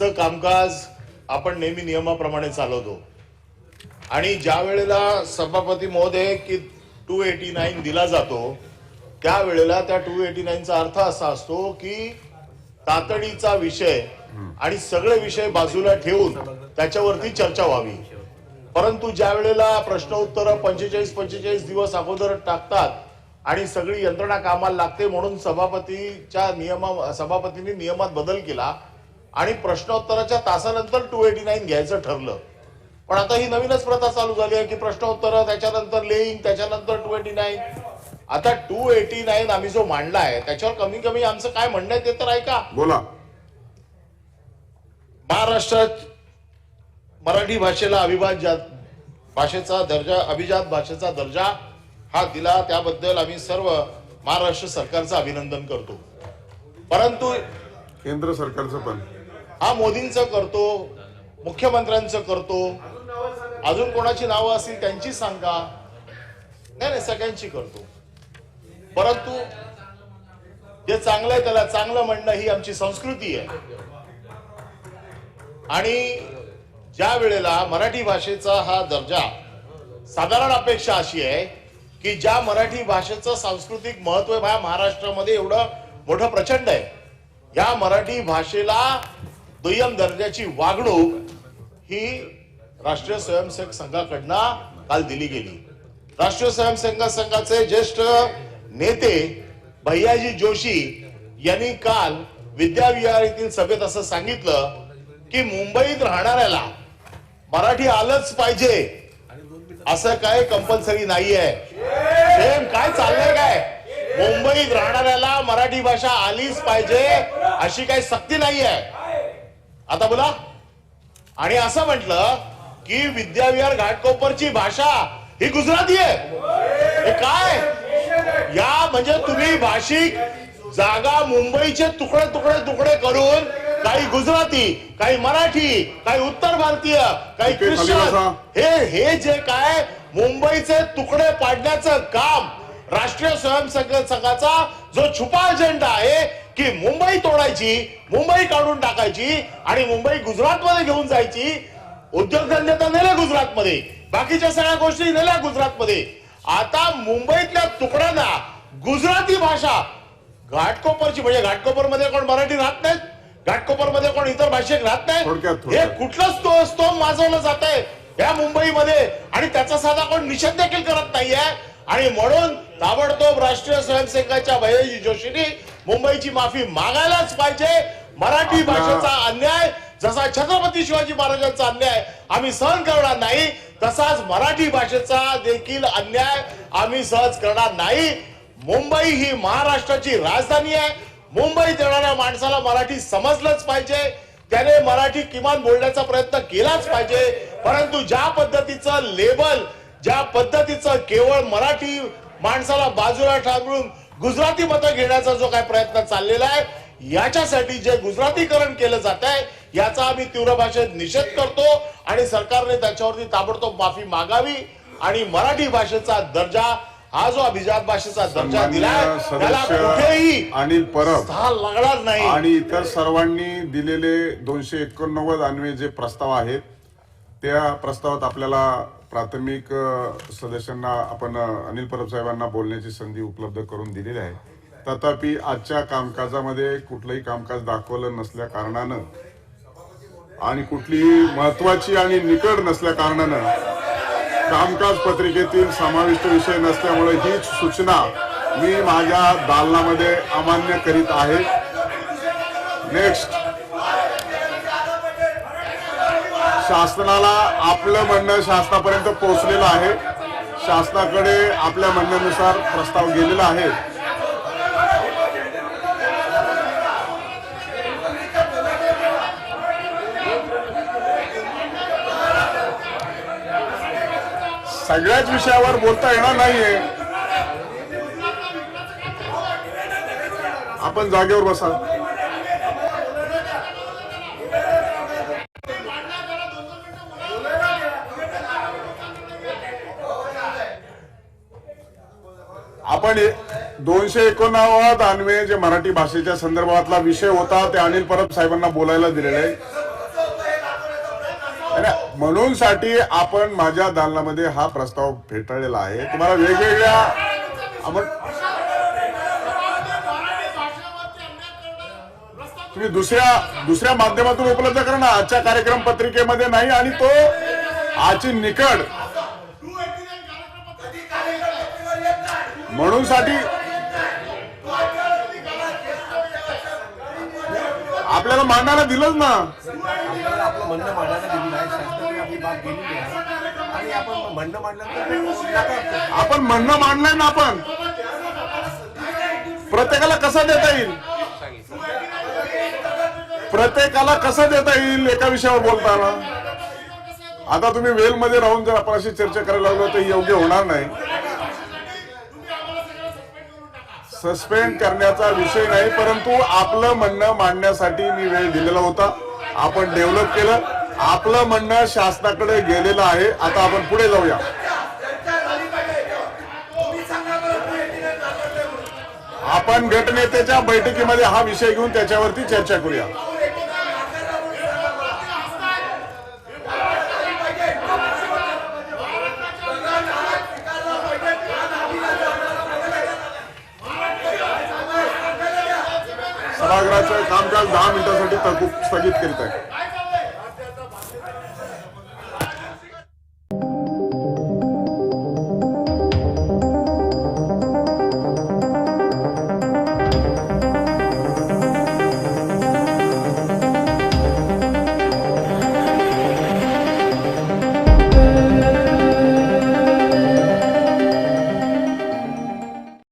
चं कामकाज आपण नेहमी नियमाप्रमाणे चालवतो. आणि ज्या वेळेला सभापती महोदय की टू एटी नाईन दिला जातो त्यावेळेला त्या टू एटी नाईनचा अर्थ असा असतो की तातडीचा विषय आणि सगळे विषय बाजूला ठेवून त्याच्यावरती चर्चा व्हावी. परंतु ज्या वेळेला प्रश्न उत्तर पंचेचाळीस पंचेचाळीस दिवस अगोदर टाकतात आणि सगळी यंत्रणा कामाला लागते म्हणून सभापतीच्या नियमा सभापतींनी नियमात बदल केला आणि प्रश्नोत्तराच्या तासानंतर टू एटी नाईन घ्यायचं ठरलं. पण आता ही नवीनच प्रथा चालू झाली आहे की प्रश्नोत्तर त्याच्यानंतर लेईंग त्याच्यानंतर टू एटी नाईन आता टू एटी नाईन आम्ही जो मांडला आहे त्याच्यावर कमी कमी आमचं काय म्हणणं आहे ते तर ऐका. बोला. महाराष्ट्रात मराठी भाषेला अभिभाज्य भाषेचा दर्जा अभिजात भाषेचा दर्जा हा दिला त्याबद्दल आम्ही सर्व महाराष्ट्र सरकारचं अभिनंदन करतो. परंतु केंद्र सरकारचं पण. हा मोदींचं करतो मुख्यमंत्र्यांचं करतो. अजून कोणाची नावं असतील त्यांची सांगा. नाही नाही सगळ्यांची करतो. परंतु जे चांगलं आहे त्याला चांगलं म्हणणं ही आमची संस्कृती आहे. आणि ज्या वेळेला मराठी भाषेचा हा दर्जा साधारण अपेक्षा अशी आहे की ज्या मराठी भाषेचं सांस्कृतिक महत्त्व ह्या महाराष्ट्रामध्ये एवढं मोठं प्रचंड आहे. या मराठी भाषेला दुय्यम दर्जाची वागणूक ही राष्ट्रीय स्वयंसेवक संघाकडनं काल दिली गेली. राष्ट्रीय स्वयंसेवक संघाचे ज्येष्ठ नेते भैयाजी जोशी यांनी काल विद्याविहार येथील सभेत असं सांगितलं की मुंबईत राहणाऱ्याला मराठी आलंच पाहिजे. असं काय कंपल्सरी नाहीये. सेम काय चाललंय काय? मुंबईत राहणाऱ्याला मराठी भाषा आलीच पाहिजे अशी काही सक्ती नाहीये. आता बोला. आणि असं म्हटलं की विद्याविहार घाटकोपरची भाषा ही गुजराती आहे. काय? या म्हणजे तुम्ही भाषिक जागा मुंबईचे तुकडे तुकडे तुकडे करून काही गुजराती काही मराठी काही उत्तर भारतीय काही ख्रिश्चन. हे हे जे काय मुंबईचे तुकडे पाडण्याचं काम राष्ट्रीय स्वयंसेवक संघाचा जो छुपा अजेंडा आहे की मुंबई तोडायची मुंबई काढून टाकायची आणि मुंबई गुजरातमध्ये घेऊन जायची. उद्योगधंदे तर नेले गुजरातमध्ये बाकीच्या सगळ्या गोष्टी नेल्या गुजरातमध्ये. आता मुंबईतल्या तुकड्यांना गुजराती भाषा घाटकोपरची म्हणजे घाटकोपरमध्ये कोण मराठी राहत नाहीत घाटकोपरमध्ये कोण इतर भाषिक राहत नाही हे थोडक्यात. कुठलं स्तो स्तोम माजवलं जात आहे या मुंबईमध्ये. आणि त्याचा साधा कोण निषेध देखील करत नाहीये. आणि म्हणून ताबडतोब राष्ट्रीय स्वयंसेवकाच्या भैयाजी जोशींनी मुंबईची माफी मागायलाच पाहिजे. मराठी भाषेचा अन्याय जसा छत्रपती शिवाजी महाराजांचा अन्याय आम्ही सहन करणार नाही तसाच मराठी भाषेचा देखील अन्याय आम्ही सहज करणार नाही. मुंबई ही महाराष्ट्राची राजधानी आहे. मुंबईत येणाऱ्या माणसाला मराठी समजलंच पाहिजे. त्याने मराठी किमान बोलण्याचा प्रयत्न केलाच पाहिजे. परंतु ज्या पद्धतीचं लेबल ज्या पद्धतीचं केवळ मराठी माणसाला बाजूला थांबून गुजराती मतं घेण्याचा जो काय प्रयत्न चाललेला आहे याच्यासाठी जे गुजरातीकरण केलं जात आहे याचा आम्ही तीव्र भाषेत निषेध करतो आणि सरकारने त्याच्यावरती ताबडतोब माफी मागावी आणि मराठी भाषेचा दर्जा हा जो अभिजात भाषेचा दर्जा दिलाय त्याला कुठेही अनिल परब स्थान लागणार नाही. आणि इतर सर्वांनी दिलेले दोनशे एकोणनव्वद अन्वे जे प्रस्ताव आहेत त्या प्रस्तावात आपल्याला प्राथमिक सदस्यांना आपण अनिल परब साहेबांना बोलण्याची संधी उपलब्ध करून दिलेली आहे. तथापि आजच्या कामकाजामध्ये कुठलंही कामकाज दाखवलं नसल्या कारणानं आणि कुठलीही महत्वाची आणि निकड नसल्या कारणानं कामकाज पत्रिकेतील समाविष्ट विषय नसल्यामुळे हीच सूचना मी माझ्या दालनामध्ये अमान्य करीत आहे. नेक्स्ट शासनाला आपलं म्हणणं शासनापर्यंत पोहोचलेलं आहे. शासनाकडे आपल्या म्हणण्यानुसार प्रस्ताव गेलेला आहे. सगळ्याच विषयावर बोलता येणार नाहीये. आपण जागेवर बसा. आपण दोनशे एकोणावद अन्वे जे मराठी भाषेच्या संदर्भातला विषय होता ते अनिल परब साहेबांना बोलायला दिलेले आहे. म्हणून साठी आपण माझ्या दालनामध्ये हा प्रस्ताव फेटाळलेला आहे. तुम्हाला वेगवेगळ्या आपण तुम्ही दुसऱ्या दुसऱ्या माध्यमातून उपलब्ध करा ना. आजच्या कार्यक्रम पत्रिकेमध्ये नाही आणि तो आजची निकड म्हणून साठी आपल्याला मांडायला दिलंच ना. आपल्याला आपलं म्हणणं मांडायला दिलेलं आहे शासनाने आपली बाब गेलेली आहे आणि आपण म्हणणं मांडल्यानंतर. आपण म्हणणं मांडलंय ना आपण. प्रत्येकाला कसं देता येईल? प्रत्येकाला कसं देता येईल एका विषयावर बोलताना? आता तुम्ही वेल मध्ये राहून जर आपण अशी चर्चा करायला लागलो तर योग्य होणार नाही. सस्पेंड करण्याचा विषय नाही परंतु आपलं म्हणणं मांडण्यासाठी मी वेळ दिलेला होता. आपण डेव्हलप केलं. आपलं म्हणणं शासनाकडे गेलेलं आहे. आता आपण पुढे जाऊया. आपण गटनेत्याच्या बैठकीमध्ये हा विषय घेऊन त्याच्यावरती चर्चा करूया. कामकाज दहा मिनिटांसाठी तहकूब स्थगित करीत आहे.